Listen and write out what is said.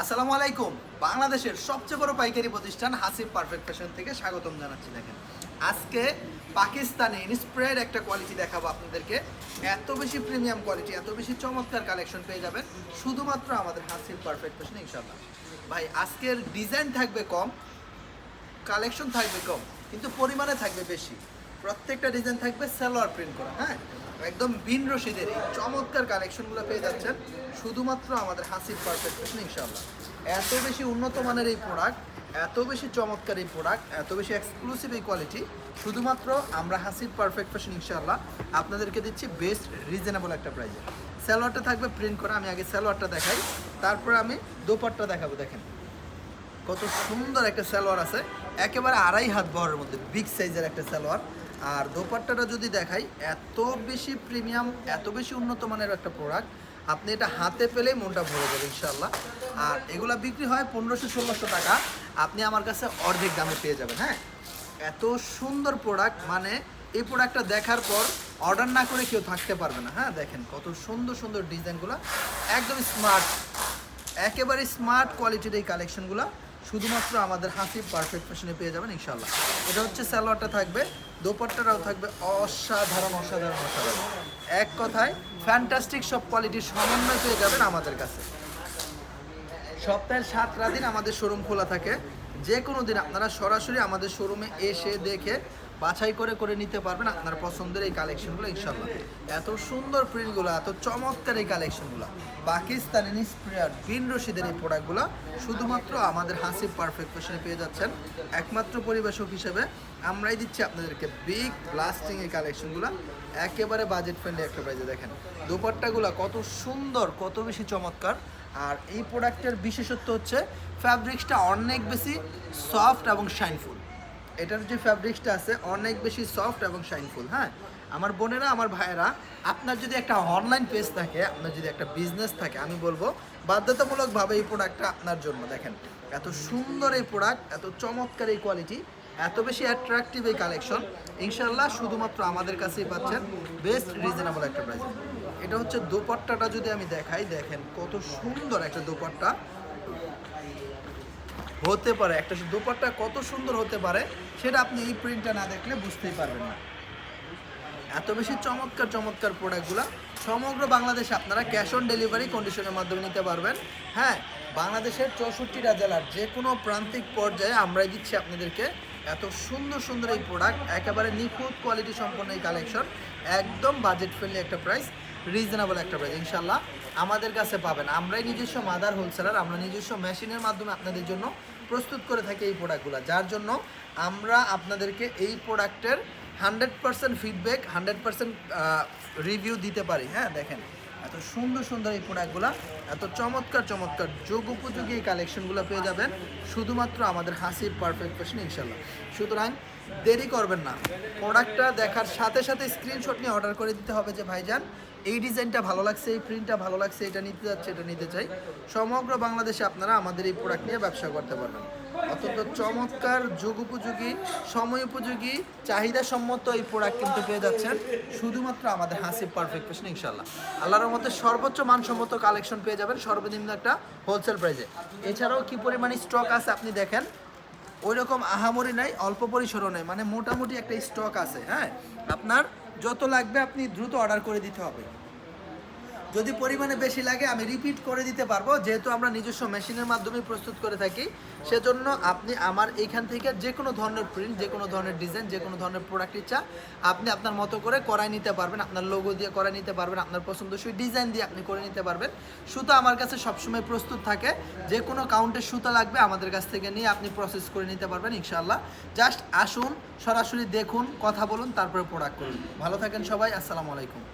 আসসালামু আলাইকুম। বাংলাদেশের সবচেয়ে বড় পাইকারি প্রতিষ্ঠান হাসিব পারফেক্ট ফ্যাশন থেকে স্বাগতম জানাচ্ছি, দেখেন। আজকে পাকিস্তানে ইনস্প্রেড একটা কোয়ালিটি দেখাবো আপনাদেরকে। এত বেশি প্রিমিয়াম কোয়ালিটি এত বেশি চমৎকার কালেকশন পেয়ে যাবেন, শুধুমাত্র আমাদের হাসিব পারফেক্ট ফ্যাশন ইনশাল্লাহ ভাই, আজকের ডিজাইন থাকবে কম কালেকশন থাকবে কম, কিন্তু পরিমাণে থাকবে বেশি। প্রত্যেকটা ডিজাইন থাকবে সালোয়ার প্রিন্ট করা হ্যাঁ? একদম বিন রশিদের এই চমৎকার কালেকশনগুলো পেয়ে যাচ্ছেন শুধুমাত্র আমাদের হাসির পারফেক্ট ফ্যাশন ইনশাল্লাহ এত বেশি উন্নত মানের এই প্রোডাক্ট এত বেশি চমৎকার এই প্রোডাক্ট এত বেশি এক্সক্লুসিভ এই কোয়ালিটি শুধুমাত্র আমরা হাসির পারফেক্ট ফ্যাশন ইনশাল্লাহ আপনাদেরকে দিচ্ছি বেস্ট রিজনেবল একটা প্রাইজে সালোয়ারটা থাকবে প্রিন্ট করা, আমি আগে সালোয়ারটা দেখাই, তারপরে আমি দোপাট্টা দেখাবো, দেখেন। কত সুন্দর একটা সালোয়ার আছে, একেবারে আড়াই হাত বহরের মধ্যে বিগ সাইজের একটা সালোয়ার। আর দোপাট্টাটা যদি দেখাই, এত বেশি প্রিমিয়াম এত বেশি উন্নত মানের একটা প্রোডাক্ট আপনি এটা হাতে পেলেই মনটা ভরে যাবে ইনশাল্লাহ আর এগুলা বিক্রি হয় পনেরোশো, ষোলোশো টাকা। আপনি আমার কাছে অর্ধেক দামে পেয়ে যাবেন হ্যাঁ? এত সুন্দর প্রোডাক্ট মানে এই প্রোডাক্টটা দেখার পর অর্ডার না করে কেউ থাকতে পারবে না হ্যাঁ? দেখেন কত সুন্দর সুন্দর ডিজাইনগুলো, একদম স্মার্ট একেবারে স্মার্ট কোয়ালিটির এই কালেকশনগুলো শুধুমাত্র আমাদের হাসিব পারফেক্ট ফ্যাশনে পেয়ে যাবেন ইনশাল্লাহ এটা হচ্ছে স্যালোয়ারটা থাকবে, দোপাট্টাটাও থাকবে অসাধারণ অসাধারণ অসাধারণ। এক কথায় ফ্যান্টাস্টিক সব কোয়ালিটির সমন্বয় পেয়ে যাবেন আমাদের কাছে। সপ্তাহের সাতটা দিন আমাদের শোরুম খোলা থাকে। যে কোনো দিন আপনারা সরাসরি আমাদের শোরুমে এসে দেখে বাছাই করে করে নিতে পারবেন আপনার পছন্দের এই কালেকশনগুলো ইনশাল্লাহ এত সুন্দর প্রিন্টগুলো এত চমৎকার এই কালেকশনগুলো পাকিস্তানি নিসপ্রেয়ার বিন রশিদের এই প্রোডাক্টগুলো শুধুমাত্র আমাদের হাসিব পারফেক্ট ফ্যাশনে পেয়ে যাচ্ছেন। একমাত্র পরিবেশক হিসেবে আমরাই দিচ্ছি আপনাদেরকে বিগ ব্লাস্টিং এই কালেকশনগুলো একেবারে বাজেট ফ্রেন্ডলি একটা প্রাইজে দেখেন। দোপাট্টাগুলো কত সুন্দর, কত বেশি চমৎকার। আর এই প্রোডাক্টের বিশেষত্ব হচ্ছে ফ্যাব্রিক্সটা অনেক বেশি সফট এবং শাইনফুল এটার যে ফ্যাব্রিক্সটা আছে, অনেক বেশি সফট এবং শাইনফুল হ্যাঁ? আমার বোনেরা, আমার ভাইয়েরা, আপনার যদি একটা অনলাইন পেজ থাকে, আপনার যদি একটা বিজনেস থাকে, আমি বলব, বাধ্যতামূলকভাবে এই প্রোডাক্টটা আপনার জন্য। দেখেন, এত সুন্দর এই প্রোডাক্ট এত চমৎকার এই কোয়ালিটি এত বেশি অ্যাট্রাকটিভ এই কালেকশন ইনশাল্লাহ শুধুমাত্র আমাদের কাছেই পাচ্ছেন বেস্ট রিজনেবল একটা প্রাইস এটা হচ্ছে দোপাট্টাটা যদি আমি দেখাই, দেখেন কত সুন্দর একটা দোপাট্টা। হতে পারে, একটা দোপাট্টা কত সুন্দর হতে পারে, সেটা আপনি এই প্রিন্টটা না দেখলে বুঝতেই পারবেন না। এত বেশি চমৎকার চমৎকার প্রোডাক্টগুলো সমগ্র বাংলাদেশে আপনারা ক্যাশ অন ডেলিভারি কন্ডিশনের মাধ্যমে নিতে পারবেন। হ্যাঁ বাংলাদেশের চৌষট্টিটা জেলার যে কোনো প্রান্তিক পর্যায়ে আমরাই দিচ্ছি আপনাদেরকে এত সুন্দর সুন্দর এই প্রোডাক্ট একেবারে নিখুঁত কোয়ালিটি সম্পন্ন এই কালেকশন একদম বাজেট ফ্রেন্ডলি একটা প্রাইস রিজনেবল একটা প্রাইস ইনশাল্লাহ আমাদের কাছে পাবেন। আমরাই নিজস্ব মাদার হোলসেলার আমরা নিজস্ব মেশিনের মাধ্যমে আপনাদের জন্য প্রস্তুত করে থাকি এই প্রোডাক্টগুলো যার জন্য আমরা আপনাদেরকে এই প্রোডাক্টের hundred percent feedback hundred percent review দিতে পারি। হ্যাঁ দেখেন, এত সুন্দর সুন্দর এই প্রোডাক্টগুলো এত চমৎকার চমৎকার যোগ উপযোগী এই কালেকশনগুলো পেয়ে যাবেন শুধুমাত্র আমাদের হাসির পারফেক্ট ফ্যাশন ইনশাল্লাহ সুতরাং দেরি করবেন না। প্রোডাক্টটা দেখার সাথে সাথে স্ক্রিনশট নিয়ে অর্ডার করে দিতে হবে যে ভাইজান এই ডিজাইনটা ভালো লাগছে, এই প্রিন্টটা ভালো লাগছে, এটা নিতে যাচ্ছে, এটা নিতে চাই। সমগ্র বাংলাদেশে আপনারা আমাদের এই প্রোডাক্ট নিয়ে ব্যবসা করতে পারবেন। অত্যন্ত চমৎকার, যুগ উপযোগী, সময় উপযোগী চাহিদা সম্মত এই প্রোডাক্ট কিন্তু পেয়ে যাচ্ছেন। শুধুমাত্র আমাদের হাসিব পারফেক্ট ফ্যাশন ইনশাল্লাহ আল্লাহর মধ্যে সর্বোচ্চ মানসম্মত কালেকশন পেয়ে যাবেন, সর্বনিম্ন একটা হোলসেল প্রাইসে এছাড়াও কি পরিমাণে স্টক আছে আপনি দেখেন ওই রকম আহামরি নাই, অল্প পরিসরও নেই। মানে মোটামুটি একটা স্টক আছে হ্যাঁ? আপনার যত লাগবে আপনি দ্রুত অর্ডার করে দিতে হবে। যদি পরিমাণে বেশি লাগে, আমি রিপিট করে দিতে পারব। যেহেতু আমরা নিজস্ব মেশিনের মাধ্যমে প্রস্তুত করে থাকি, সেজন্য আপনি আমার এইখান থেকে যে কোনো ধরনের প্রিন্ট যে কোনো ধরনের ডিজাইন যে কোনো ধরনের প্রোডাক্ট ইচ্ছা, আপনি আপনার মতো করে করাই নিতে পারবেন, আপনার লোগো দিয়ে করাই নিতে পারবেন, আপনার পছন্দসই ডিজাইন দিয়ে আপনি করে নিতে পারবেন। সুতো আমার কাছে সবসময় প্রস্তুত থাকে। যে কোনো কাউন্টের সুতো লাগবে, আমাদের কাছ থেকে নিয়ে আপনি প্রসেস করে নিতে পারবেন, ইনশাআল্লাহ। জাস্ট আসুন, সরাসরি দেখুন, কথা বলুন, তারপরে প্রোডাক্ট করুন। ভালো থাকেন সবাই, আসসালামু আলাইকুম।